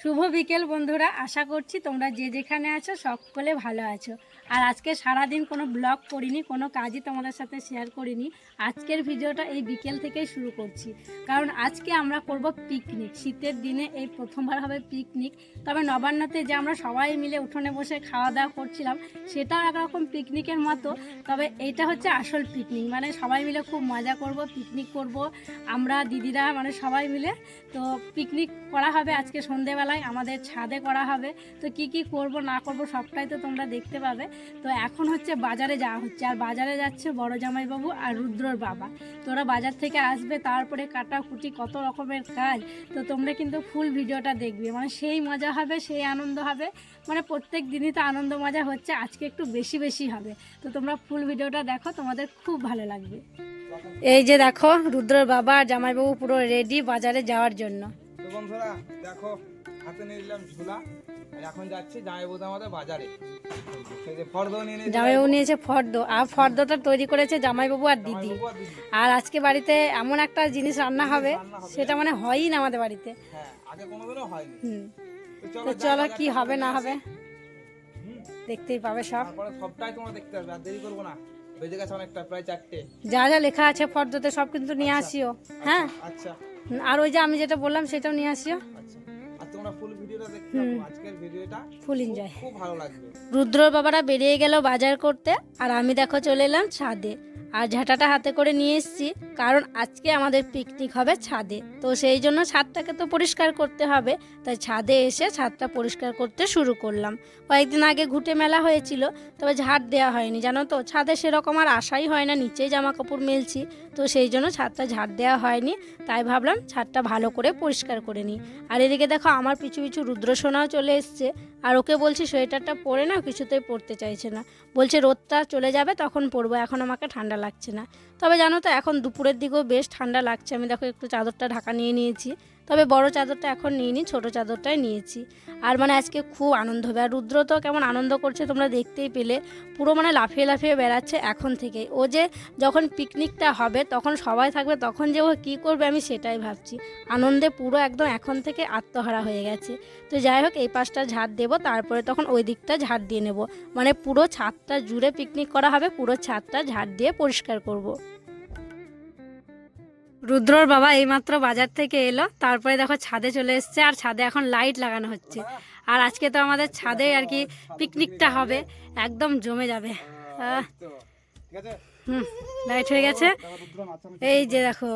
শুভ বিকেল বন্ধুরা, আশা করছি তোমরা যে যেখানে আছো সকলে ভালো আছো। আর আজকে সারাদিন কোনো ব্লগ করিনি, কোনো কাজই তোমাদের সাথে শেয়ার করিনি। আজকের ভিডিওটা এই বিকেল থেকেই শুরু করছি। কারণ আজকে আমরা করব পিকনিক শীতের দিনে এই প্রথমবার হবে পিকনিক তবে নবান্নতে যে আমরা সবাই মিলে উঠোনে বসে খাওয়া দাওয়া করছিলাম, সেটাও একরকম পিকনিকের মতো। তবে এইটা হচ্ছে আসল পিকনিক মানে সবাই মিলে খুব মজা করব পিকনিক করব। আমরা দিদিরা মানে সবাই মিলে। তো পিকনিক করা হবে আজকে সন্ধেবেলায় আমাদের ছাদে করা হবে। তো কি কি করব, না করব সবটাই তো তোমরা দেখতে পাবে। তো এখন হচ্ছে বাজারে যাওয়া হচ্ছে। আর বাজারে যাচ্ছে বড় জামাইবাবু আর রুদ্রর বাবা। তো ওরা বাজার থেকে আসবে, তারপরে কাটা কুটি কত রকমের কাজ, তো তোমরা কিন্তু ফুল ভিডিওটা দেখবে। মানে সেই মজা হবে, সেই আনন্দ হবে। মানে প্রত্যেক দিনই তো আনন্দ মজা হচ্ছে, আজকে একটু বেশি বেশি হবে। তো তোমরা ফুল ভিডিওটা দেখো, তোমাদের খুব ভালো লাগবে। এই যে দেখো, রুদ্রর বাবা আর জামাইবাবু পুরো রেডি বাজারে যাওয়ার জন্য। বন্ধুরা, দেখো হাতে নিয়ে নিলাম ঝুলা। আর এখন যাচ্ছি জামাইবুদ আমাদের বাজারে। জামাইবাবু নিয়েছে ফর্দ আর ফর্দটা তৈরি করেছে জামাইবাবু আর দিদি। আর আজকে বাড়িতে এমন একটা জিনিস রান্না হবে সেটা মানে হয়ই না আমাদের বাড়িতে। হ্যাঁ তো তো চলো কি হবে না হবে। দেখতেই পাবে সব। সবটাই তোমরা দেখতে পাবে আর দেরি করব না। বেজে গেছে অনেকটা প্রায় চারটে। যা যা লেখা আছে ফর্দতে সব কিন্তু নিয়ে আসিও। হ্যাঁ? আচ্ছা। আর ওই যে আমি যেটা বললাম সেটাও নিয়ে আসিও। আচ্ছা। আর তোমরা ফুল ভিডিওটা দেখতে থাকো। আজকের ভিডিওটা ফুল এনজয় খুব ভালো লাগবে। রুদ্রর বাবারা বেরিয়ে গেল বাজার করতে। আর আমি দেখো চলে এলাম ছাদে। আর ঝাঁটাটা হাতে করে নিয়ে এসেছি। কারণ আজকে আমাদের পিকনিক হবে ছাদে। তো সেই জন্য ছাদটাকে তো পরিষ্কার করতে হবে। তাই ছাদে এসে ছাদটা পরিষ্কার করতে শুরু করলাম। কয়েকদিন আগে ঘুটে মেলা হয়েছিল, তবে ঝাড় দেওয়া হয়নি, জানো তো? ছাদে সেরকম আর আশাই হয় না, নিচেই জামা কাপড় মেলছি। তো সেই জন্য ছাদটা ঝাড় দেওয়া হয়নি, তাই ভাবলাম ছাদটা ভালো করে পরিষ্কার করে নিই। আর এদিকে দেখো আমার পিছু পিছু রুদ্রসোনাও চলে এসছে। আর ওকে বলছি সোয়েটারটা পরে না, কিছুতেই পরতে চাইছে না। বলছে, রোদটা চলে যাবে, তখন পরবো, এখন আমাকে ঠান্ডা লাগছে না। তবে জানো তো এখন দুপুরের দিকেও বেশ ঠান্ডা লাগছে। আমি দেখো একটু চাদরটা ঢাকা নিয়ে নিয়েছি। তবে বড় চাদরটা এখন নিইনি, ছোট চাদরটাই নিয়েছি। আর মানে আজকে খুব আনন্দ হবে। আর রুদ্র তো কেমন আনন্দ করছে, তোমরা দেখতেই পেলে। পুরো মানে লাফিয়ে লাফিয়ে বেড়াচ্ছে এখন থেকে। ও যে যখন পিকনিকটা হবে, তখন সবাই থাকবে, তখন যে ও কী করবে আমি সেটাই ভাবছি। আনন্দে পুরো একদম এখন থেকে আত্মহারা হয়ে গেছে। তো যাই হোক, এই পাশটা ঝাড় দেবো, তারপরে তখন ওই দিকটা ঝাড় দিয়ে নেব। মানে পুরো ছাদটা জুড়ে পিকনিক করা হবে, পুরো ছাদটা ঝাড় দিয়ে পরিষ্কার করব। রুদ্রর বাবা এইমাত্র বাজার থেকে এলো তারপরে দেখো ছাদে চলে এসছে আর ছাদে এখন লাইট লাগানো হচ্ছে। আর আজকে তো আমাদের ছাদে আর কি পিকনিকটা হবে একদম জমে যাবে। হুম লাইট হয়ে গেছে। এই যে দেখো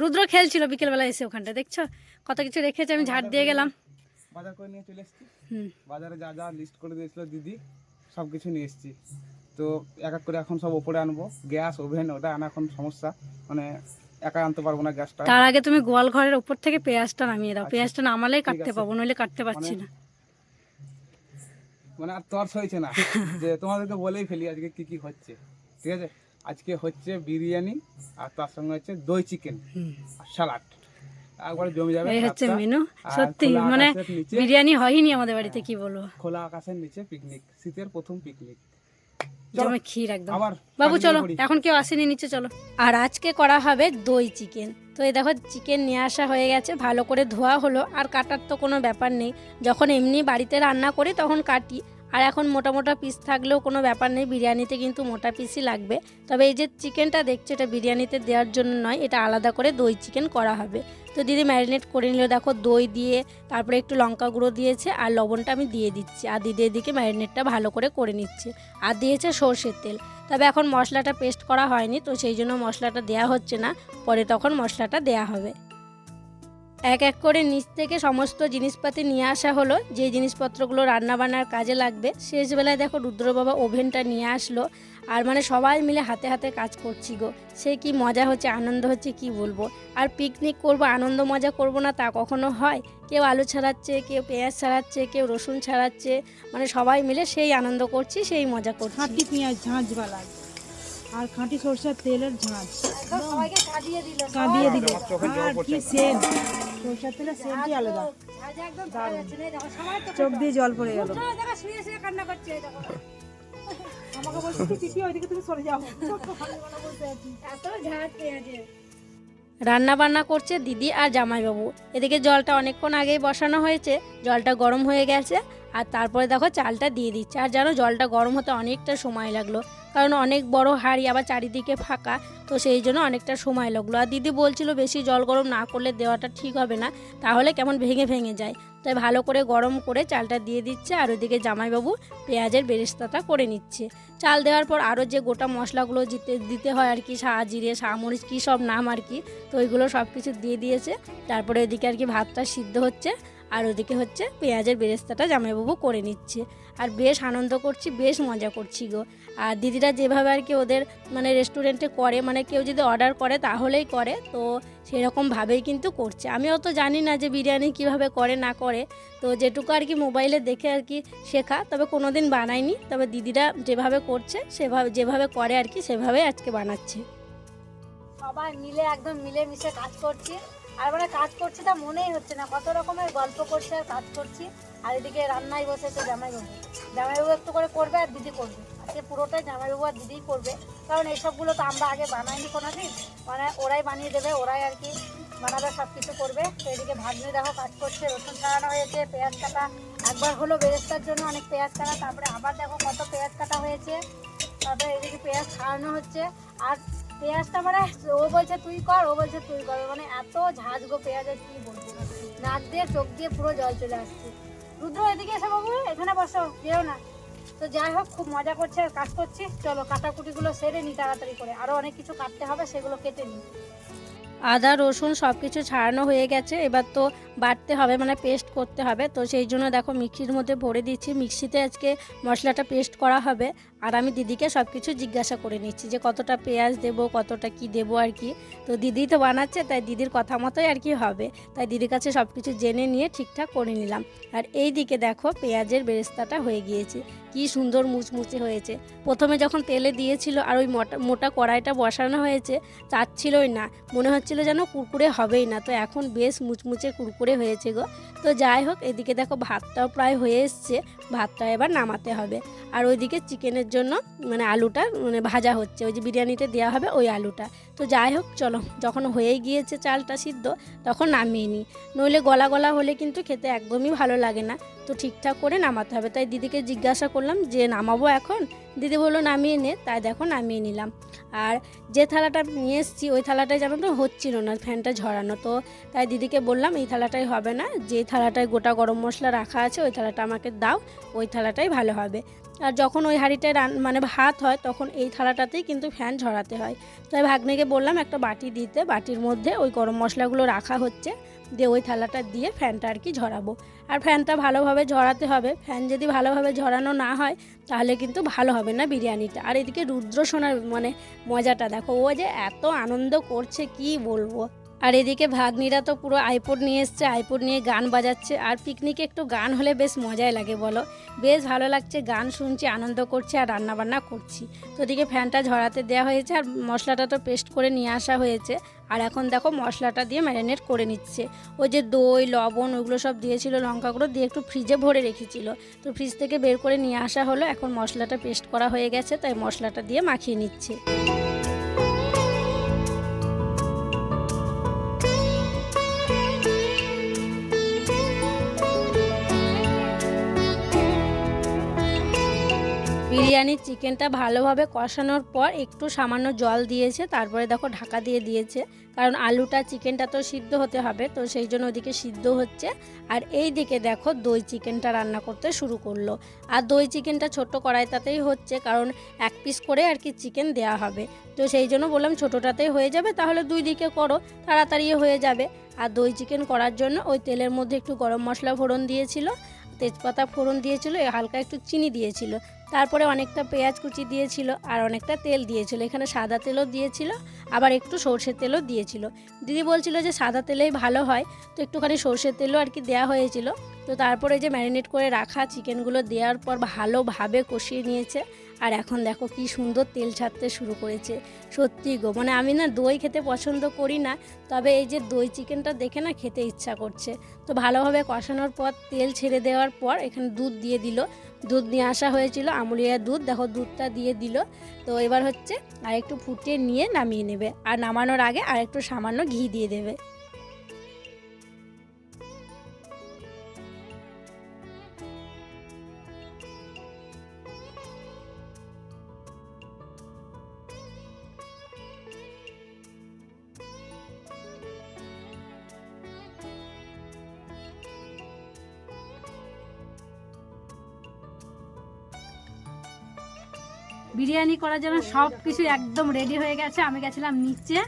রুদ্র খেলছিল বিকেলবেলা এসে ওখানটা দেখছ? কত কিছু রেখেছে আমি ঝাড় দিয়ে গেলাম। বাজার করে নিয়ে চলে এসেছি। হুম। বাজারে যা যা লিস্ট করে দিয়েছিল দিদি সব কিছু নিয়ে এসেছি। তো এক এক করে এখন সব ওপরে আনব গ্যাস ওভেন ওটা আনা এখন সমস্যা। মানে একা আনতে পারব না গ্যাসটা। তার আগে তুমি গোয়াল ঘরের উপর থেকে পেঁয়াজটা নামিয়ে দাও। আচ্ছা, পেঁয়াজটা নামালেই কাটতে। পাবো নইলে কাটতে পারছি মানে না। মানে আর তর্স হয়েছে না। যে তোমাদেরকে বলেই ফেলি আজকে কি কি হচ্ছে। ঠিক আছে? আজকে হচ্ছে বিরিয়ানি আর তার সঙ্গে হচ্ছে দই চিকেন আর সালাড। একবারে জমে যাবে এই হচ্ছে মেনু সত্যি মানে বিরিয়ানি হয়নি আমাদের বাড়িতে কি বলব? খোলা আকাশের নিচে পিকনিক শীতের প্রথম পিকনিক জমে ক্ষীর একদম। বাবু চলো এখন কেউ আসেনি নিচে চলো। আর আজকে করা হবে দই চিকেন। তো এই দেখো চিকেন নিয়ে আসা হয়ে গেছে ভালো করে ধোয়া হলো। আর কাটার তো কোনো ব্যাপার নেই। যখন এমনি বাড়িতে রান্না করি তখন কাটি। আর এখন মোটা মোটা পিস থাকলেও কোনো ব্যাপার নেই, বিরিয়ানিতে কিন্তু মোটা পিসই লাগবে। তবে এই যে চিকেনটা দেখছ, এটা বিরিয়ানিতে দেওয়ার জন্য নয়, এটা আলাদা করে দই চিকেন করা হবে। তো দিদি ম্যারিনেট করে নিল, দেখো দই দিয়ে, তারপরে একটু লঙ্কা গুঁড়ো দিয়েছে, আর লবণটা আমি দিয়ে দিচ্ছি। আর দিদি এদিকে ম্যারিনেটটা ভালো করে করে নিচ্ছে। আর দিয়েছে সর্ষের তেল। তবে এখন মশলাটা পেস্ট করা হয়নি, তো সেই জন্য মশলাটা দেয়া হচ্ছে না, পরে তখন মশলাটা দেয়া হবে। এক এক করে নিচ থেকে সমস্ত জিনিসপাতি নিয়ে আসা হলো। যে জিনিসপত্রগুলো রান্নাবান্নার কাজে লাগবে। শেষবেলায় দেখো রুদ্র বাবা ওভেনটা নিয়ে আসলো। আর মানে সবাই মিলে হাতে হাতে কাজ করছি গো। সে কি মজা হচ্ছে, আনন্দ হচ্ছে কি বলব? আর পিকনিক করব, আনন্দ মজা করব না তা কখনো হয়? কেউ আলু ছাড়াচ্ছে, কেউ পেঁয়াজ ছাড়াচ্ছে, কেউ রসুন ছাড়াচ্ছে। মানে সবাই মিলে সেই আনন্দ করছি, সেই মজা করছি। পেঁয়াজ ঝাঁঝওয়ালা আর খাঁটি সরষের তেলের সবাইকে কাঁদিয়ে দিল। আর কি সরষের তেলের আলাদা। চোখ দিয়ে জল পড়ে গেল। শুয়ে শুয়ে কান্না করছে এই দেখো। আমাকে বলছি কি ওইদিকে তুমি সরে যাও। এত ঝাঁজ রান্না বান্না করছে দিদি আর জামাইবাবু। এদিকে জলটা অনেকক্ষণ আগেই বসানো হয়েছে। জলটা গরম হয়ে গেছে। আর তারপরে দেখো চালটা দিয়ে দিচ্ছে। আর জানো জলটা গরম হতে অনেকটা সময় লাগল। কারণ অনেক বড় হাঁড়ি আবার চারিদিকে ফাঁকা, তো সেই জন্য অনেকটা সময় লাগল। আর দিদি বলছিল বেশি জল গরম না করলে দেওয়াটা ঠিক হবে না, তাহলে কেমন ভেঙে ভেঙে যায়। তাই ভালো করে গরম করে চালটা দিয়ে দিচ্ছে আর ওদিকে জামাইবাবু পেঁয়াজের বেরেস্তাটা করে নিচ্ছে। চাল দেওয়ার পর আরও যে গোটা মশলাগুলো দিতে দিতে হয় আর কি সা জিরে সামরিচ কী সব নাম আর কি, তো ওইগুলো সব কিছু দিয়ে দিয়েছে। তারপরে ওইদিকে আর কি ভাতটা সিদ্ধ হচ্ছে। আর ওদিকে হচ্ছে পেঁয়াজের বেরেস্তাটা জামাইবাবু করে নিচ্ছে। আর বেশ আনন্দ করছি, বেশ মজা করছি গো। আর দিদিরা যেভাবে আর কি ওদের মানে রেস্টুরেন্টে করে মানে কেউ যদি অর্ডার করে তাহলেই করে, তো সেরকমভাবেই কিন্তু করছে। আমি অত জানি না যে বিরিয়ানি কীভাবে করে, না করে। তো যেটুকু আর কি মোবাইলে দেখে আর কি শেখা, তবে কোনো দিন বানাইনি। তবে দিদিরা যেভাবে করছে, সেভাবে, যেভাবে করে আর কি সেভাবে আজকে বানাচ্ছে। সবাই মিলে একদম মিলেমিশে কাজ করছি। আর মানে কাজ করছি তা মনেই হচ্ছে না। কত রকমের গল্প করছি আর কাজ করছি। আর এদিকে রান্নায় বসেছে জামাইবাবু। জামাইবাবু একটু করে করবে আর দিদি করবে। আজকে পুরোটাই জামাইবাবু আর দিদিই করবে। কারণ এইসবগুলো তো আমরা আগে বানাইনি কোনো দিন মানে ওরাই বানিয়ে দেবে, ওরাই আর কি বানাবে সব কিছু করবে। তো এদিকে ভাগ্নি দেখো কাজ করছে, রসুন ছাড়ানো হয়েছে, পেঁয়াজ কাটা। একবার হলো বেরেস্তার জন্য অনেক পেঁয়াজ কাটা, তারপরে আবার দেখো কত পেঁয়াজ কাটা হয়েছে। তারপরে এদিকে পেঁয়াজ ছাড়ানো হচ্ছে। আর পেঁয়াজটা মানে ও বলছে তুই কর, ও বলছে তুই কর। মানে এত ঝাঁজ গো পেঁয়াজের কি বলব। নাক দিয়ে, চোখ দিয়ে পুরো জল চলে আসছে। রুদ্র, এদিকে এসে বাবু, এখানে বসো, যেও না। তো যাই হোক, খুব মজা করছে, কাজ করছি। চলো, কাটাকুটিগুলো সেরে নি তাড়াতাড়ি করে। আরও অনেক কিছু কাটতে হবে, সেগুলো কেটে নিই আদা, রসুন সব কিছু ছাড়ানো হয়ে গেছে। এবার তো বাটতে হবে মানে পেস্ট করতে হবে। তো সেই জন্য দেখো মিক্সির মধ্যে ভরে দিচ্ছি মিক্সিতে আজকে মশলাটা পেস্ট করা হবে। আর আমি দিদিকে সব কিছু জিজ্ঞাসা করে নিচ্ছি যে কতটা পেঁয়াজ দেবো, কতটা কি দেবো আর কি। তো দিদি তো বানাচ্ছে, তাই দিদির কথা মতোই আর কি হবে। তাই দিদির কাছে সব কিছু জেনে নিয়ে ঠিকঠাক করে নিলাম। আর এই দিকে দেখো পেঁয়াজের বেরেস্তাটা হয়ে গিয়েছে। কি সুন্দর মুচমুচে হয়েছে। প্রথমে যখন তেলে দিয়েছিল আর ওই মোটা মোটা কড়াইটা বসানো হয়েছে, চাচ্ছিলই না। মনে হচ্ছিল যেন কুরকুরে হবেই না। তো এখন বেশ মুচমুচে কুরকুরে হয়েছে গো। তো যাই হোক, এদিকে দেখো ভাতটাও প্রায় হয়ে এসছে। ভাতটা এবার নামাতে হবে। আর ওইদিকে চিকেনের জন্য মানে আলুটা মানে ভাজা হচ্ছে। ওই যে বিরিয়ানিতে দেওয়া হবে ওই আলুটা। তো যাই হোক, চলো। যখন হয়েই গিয়েছে চালটা সিদ্ধ, তখন নামিয়ে নিই। নইলে গলা গলা হলে কিন্তু খেতে একদমই ভালো লাগে না। তো ঠিকঠাক করে নামাতে হবে। তাই দিদিকে জিজ্ঞাসা করলাম যে, নামাবো এখন? দিদি বলল, নামিয়ে নে। তাই দেখো, নামিয়ে নিলাম। আর যে থালাটা নিয়ে এসেছি, ওই থালাটায় যেন তো হচ্ছিল না, ফ্যানটা ঝরানো। তো তাই দিদিকে বললাম, এই থালাটাই হবে না। যে থালাটায় গোটা গরম মশলা রাখা আছে, ওই থালাটা আমাকে দাও। ওই থালাটাই ভালো হবে। আর যখন ওই হাঁড়িটায় রান মানে ভাত হয়, তখন এই থালাটাতেই কিন্তু ফ্যান ঝরাতে হয়। তাই ভাগ্নেকে বললাম একটা বাটি দিতে, বাটির মধ্যে ওই গরম মশলাগুলো রাখা হচ্ছে, দিয়ে ওই থালাটা দিয়ে ফ্যানটা আর কি ঝরাবো। আর ফ্যানটা ভালোভাবে ঝরাতে হবে। ফ্যান যদি ভালোভাবে ঝরানো না হয়, তাহলে কিন্তু ভালো হবে না বিরিয়ানিটা। আর এদিকে রুদ্র সোনার মানে মজাটা দেখো, ও যে এত আনন্দ করছে, কি বলব? আর এদিকে ভাগ্নিরা তো পুরো আইপড নিয়ে এসছে আইপড নিয়ে গান বাজাচ্ছে। আর পিকনিকে একটু গান হলে বেশ মজাই লাগে বলো। বেশ ভালো লাগছে, গান শুনছি, আনন্দ করছি আর রান্না বান্না করছি। তো ওদিকে ফ্যানটা ঝরাতে দেওয়া হয়েছে আর মশলাটা তো পেস্ট করে নিয়ে আসা হয়েছে। আর এখন দেখো মশলাটা দিয়ে ম্যারিনেট করে নিচ্ছে। ওই যে দই, লবণ ওইগুলো সব দিয়েছিল লঙ্কাগুলো দিয়ে একটু ফ্রিজে ভরে রেখেছিল। তো ফ্রিজ থেকে বের করে নিয়ে আসা হলো, এখন মশলাটা পেস্ট করা হয়ে গেছে, তাই মশলাটা দিয়ে মাখিয়ে নিচ্ছে। বিরিয়ানির চিকেনটা ভালোভাবে কষানোর পর একটু সামান্য জল দিয়েছে, তারপরে দেখো ঢাকা দিয়ে দিয়েছে। কারণ আলুটা, চিকেনটা তো সিদ্ধ হতে হবে, তো সেই জন্য ওদিকে সিদ্ধ হচ্ছে। আর এই দিকে দেখো দই চিকেনটা রান্না করতে শুরু করল। আর দই চিকেনটা ছোট কড়াইটাতেই হচ্ছে, কারণ এক পিস করে আর কি চিকেন দেওয়া হবে। তো সেই জন্য বললাম ছোটোটাতেই হয়ে যাবে, তাহলে দুই দিকে করো তাড়াতাড়ি হয়ে যাবে। আর দই চিকেন করার জন্য ওই তেলের মধ্যে একটু গরম মশলা ফোড়ন দিয়েছিল, তেজপাতা ফোড়ন দিয়েছিল, হালকা একটু চিনি দিয়েছিল। তারপরে অনেকটা পেঁয়াজ কুচি দিয়েছিল আর অনেকটা তেল দিয়েছিল। এখানে সাদা তেলও দিয়েছিল, আবার একটু সর্ষের তেলও দিয়েছিল। দিদি বলছিল যে সাদা তেলেই ভালো হয়। তো একটুখানি সর্ষের তেলও আর কি দেওয়া হয়েছিল। তো তারপরে যে ম্যারিনেট করে রাখা চিকেনগুলো দেওয়ার পর ভালোভাবে কষিয়ে নিয়েছে। আর এখন দেখো কি সুন্দর তেল ছাড়তে শুরু করেছে। সত্যি গো মানে আমি না দই খেতে পছন্দ করি না, তবে এই যে দই চিকেনটা দেখে না খেতে ইচ্ছা করছে। তো ভালোভাবে কষানোর পর, তেল ছেড়ে দেওয়ার পর এখানে দুধ দিয়ে দিল। দুধ নিয়ে আসা হয়েছিল আমুলিয়া দুধ, দেখো দুধটা দিয়ে দিল। তো এবার হচ্ছে আর একটু ফুটিয়ে নিয়ে নামিয়ে নেবে। আর নামানোর আগে আর একটু সামান্য ঘি দিয়ে দেবে। বিরিয়ানি করার জন্য সব কিছু একদম রেডি হয়ে গেছে। আমি গেছিলাম নিচে।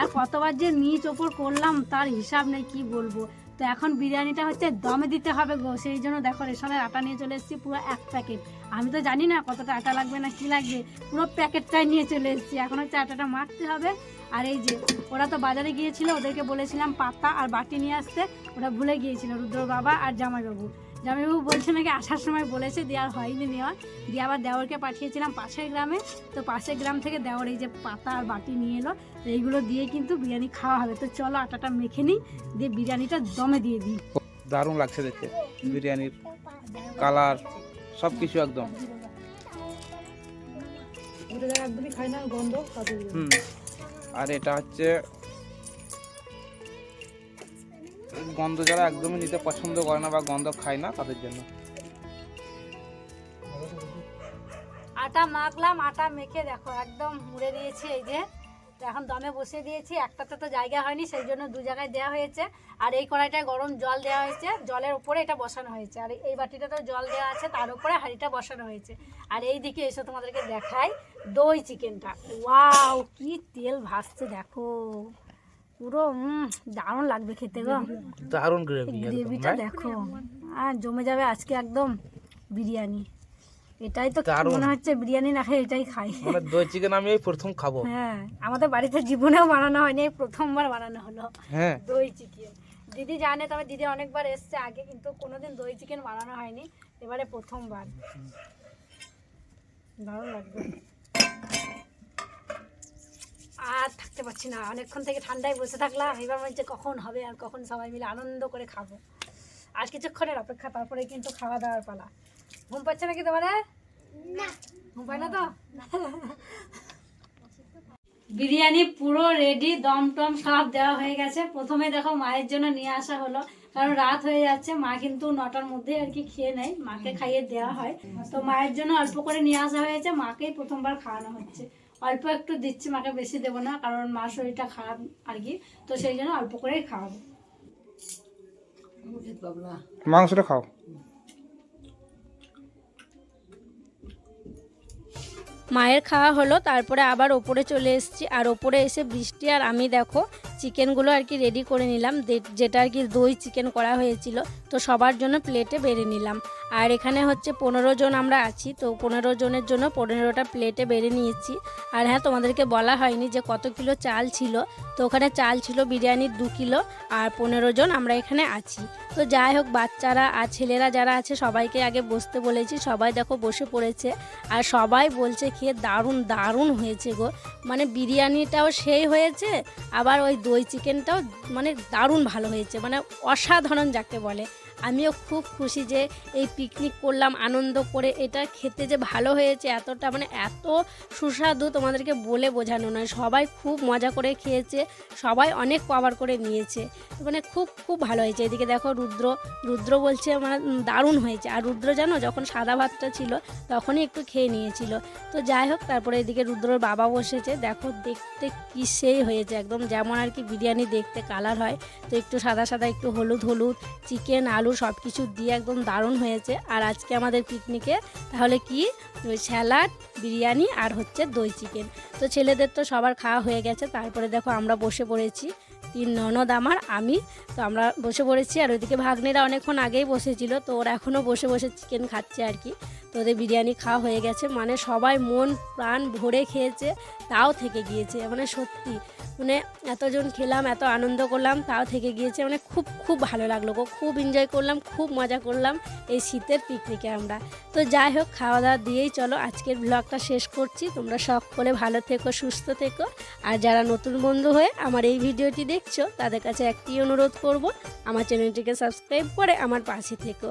আর কতবার যে নিচ ওপর করলাম, তার হিসাব নেই, কি বলব? তো এখন বিরিয়ানিটা হচ্ছে দমে দিতে হবে গো। সেই জন্য দেখো, রেশনের আটা নিয়ে চলে এসেছি পুরো এক প্যাকেট। আমি তো জানি না কতটা আটা লাগবে না কি লাগবে। পুরো প্যাকেটটাই নিয়ে চলে এসেছি। এখন হচ্ছে আটাটা মাখতে হবে। আর এই যে, ওরা তো বাজারে গিয়েছিল, ওদেরকে বলেছিলাম পাতা আর বাটি নিয়ে আসতে। ওরা ভুলে গিয়েছিল রুদ্র বাবা আর জামাইবাবু। জামাইবাবু বলছে নাকি আসার সময় বলেছে দিয়ে আর হয়নি নেওয়া দিয়ে আবার দেওরকে পাঠিয়েছিলাম পাশের গ্রামে। তো পাশের গ্রাম থেকে দেওর এই যে পাতা আর বাটি নিয়ে এলো। এইগুলো দিয়ে কিন্তু বিরিয়ানি খাওয়া হবে। তো চলো আটাটা মেখে নিই দিয়ে বিরিয়ানিটা দমে দিয়ে দিই। দারুণ লাগছে দেখতে। বিরিয়ানির কালার সব কিছু একদম একদমই খায় না গন্ধ হুম। আর এটা হচ্ছে গন্ধ যারা একদমই নিতে পছন্দ করে না বা গন্ধ খায় না তাদের জন্য। আটা মাখলাম, আটা মেখে দেখো একদম মুড়ে দিয়েছি এই যে। এখন দমে বসিয়ে দিয়েছি, একটাতে তো জায়গা হয়নি, সেই জন্য দু জায়গায় দেওয়া হয়েছে। আর এই কড়াইটায় গরম জল দেওয়া হয়েছে, জলের উপরে এটা বসানো হয়েছে। আর এই বাটিটাতেও জল দেওয়া আছে, তার উপরে হাঁড়িটা বসানো হয়েছে। আর এই দিকে এসে তোমাদেরকে দেখাই দই চিকেনটা। ওয়াও, কি তেল ভাসছে দেখো। পুরো দারুণ লাগবে খেতে গো। দারুণ গ্রেভি গ্রেভিটা দেখো। আর জমে যাবে আজকে একদম বিরিয়ানি। এটাই তো মনে হচ্ছে বিরিয়ানি না খেয়ে এটাই খাই। মানে দই চিকেন আমি এই প্রথম খাব। হ্যাঁ আমাদের বাড়িতে জীবনেও বানানো হয়নি এই প্রথমবার বানানো হলো। হ্যাঁ। দই চিকেন দিদি জানে তবে দিদি অনেকবার এসছে আগে কিন্তু কোনোদিন দই চিকেন বানানো হয়নি। এবারে প্রথমবার। দারুণ লাগবে। আর থাকতে পারছি না। অনেকক্ষণ থেকে ঠান্ডায় বসে থাকলাম। এবার মনে হচ্ছে কখন হবে আর কখন সবাই মিলে আনন্দ করে খাব। আর কিছুক্ষণের অপেক্ষা তারপরে কিন্তু খাওয়া দাওয়ার পালা। ঘুম পাচ্ছে নাকি তোমাদের ঘুম পায় না তো? বিরিয়ানি পুরো রেডি দম টম সব দেওয়া হয়ে গেছে। প্রথমে দেখো মায়ের জন্য নিয়ে আসা হলো। কারণ রাত হয়ে যাচ্ছে মা কিন্তু নটার মধ্যে আর কি খেয়ে নেয়। মাকে খাইয়ে দেওয়া হয়। তো মায়ের জন্য অল্প করে নিয়ে আসা হয়েছে। মাকেই প্রথমবার খাওয়ানো হচ্ছে। অল্প একটু দিচ্ছি মাকে বেশি দেবো না কারণ মার শরীরটা খারাপ আর কি। তো সেই জন্য অল্প করেই খাওয়াবো। মাংসটা খাও। মায়ের খাওয়া হলো তারপরে আবার ওপরে চলে এসেছি আর ওপরে এসে বৃষ্টি আর আমি দেখো চিকেনগুলো আর কি রেডি করে নিলাম। যেটা আর কি দই চিকেন করা হয়েছিল, তো সবার জন্য প্লেটে বেড়ে নিলাম। আর এখানে হচ্ছে পনেরো জন আমরা আছি, তো পনেরো জনের জন্য পনেরোটা প্লেটে বেড়ে নিয়েছি। আর হ্যাঁ তোমাদেরকে বলা হয়নি যে কত কিলো চাল ছিল, তো ওখানে চাল ছিল বিরিয়ানির দু কিলো, আর পনেরো জন আমরা এখানে আছি। তো যাই হোক, বাচ্চারা আর ছেলেরা যারা আছে, সবাইকে আগে বসতে বলেছি, সবাই দেখো বসে পড়েছে। আর সবাই বলছে, খেয়ে দারুণ দারুণ হয়েছে গো। মানে বিরিয়ানিটাও সেই হয়েছে, আবার ওই দই চিকেনটাও মানে দারুণ ভালো হয়েছে মানে অসাধারণ যাকে বলে। আমিও খুব খুশি যে এই পিকনিক করলাম, আনন্দ করে। এটা খেতে যে ভালো হয়েছে এতটা মানে এত সুস্বাদু তোমাদেরকে বলে বোঝানো নয়। সবাই খুব মজা করে খেয়েছে, সবাই অনেক কভার করে নিয়েছে। মানে খুব খুব ভালো হয়েছে। এদিকে দেখো রুদ্র রুদ্র বলছে মানে দারুণ হয়েছে। আর রুদ্র জানো, যখন সাদা ভাতটা ছিল, তখনই একটু খেয়ে নিয়েছিল। তো যাই হোক, তারপরে এদিকে রুদ্রর বাবা বসেছে। দেখো দেখতে কি সেই হয়েছে, একদম যেমন আর কি বিরিয়ানি দেখতে কালার হয়। তো একটু সাদা সাদা, একটু হলুদ হলুদ চিকেন আলু সব কিছু দিয়ে একদম দারুণ হয়েছে। আর আজকে আমাদের পিকনিকে তাহলে কি? ওই স্যালাড বিরিয়ানি আর হচ্ছে দই চিকেন তো ছেলেদের তো সবার খাওয়া হয়ে গেছে। তারপরে দেখো আমরা বসে পড়েছি। তিন ননদ আমার, আমি। তো আমরা বসে পড়েছি আর ওইদিকে ভাগ্নেরা অনেকক্ষণ আগেই বসেছিল। তো ওরা এখনও বসে বসে চিকেন খাচ্ছে আর কি। তো ওদের বিরিয়ানি খাওয়া হয়ে গেছে। মানে সবাই মন প্রাণ ভরে খেয়েছে, তাও থেকে গিয়েছে। মানে সত্যি। মানে এতজন খেলাম, এত আনন্দ করলাম, তাও থেকে গিয়েছে। মানে খুব খুব ভালো লাগল গো। খুব এনজয় করলাম, খুব মজা করলাম এই শীতের পিকনিকে আমরা। তো যাই হোক খাওয়া দাওয়া দিয়েই চলো। আজকের ব্লগটা শেষ করছি। তোমরা সকলে ভালো থেকো, সুস্থ থেকো। আর যারা নতুন বন্ধু হয়ে আমার এই ভিডিওটি দেখছ, তাদের কাছে একটি অনুরোধ করব, আমার চ্যানেলটিকে সাবস্ক্রাইব করে আমার পাশে থেকো।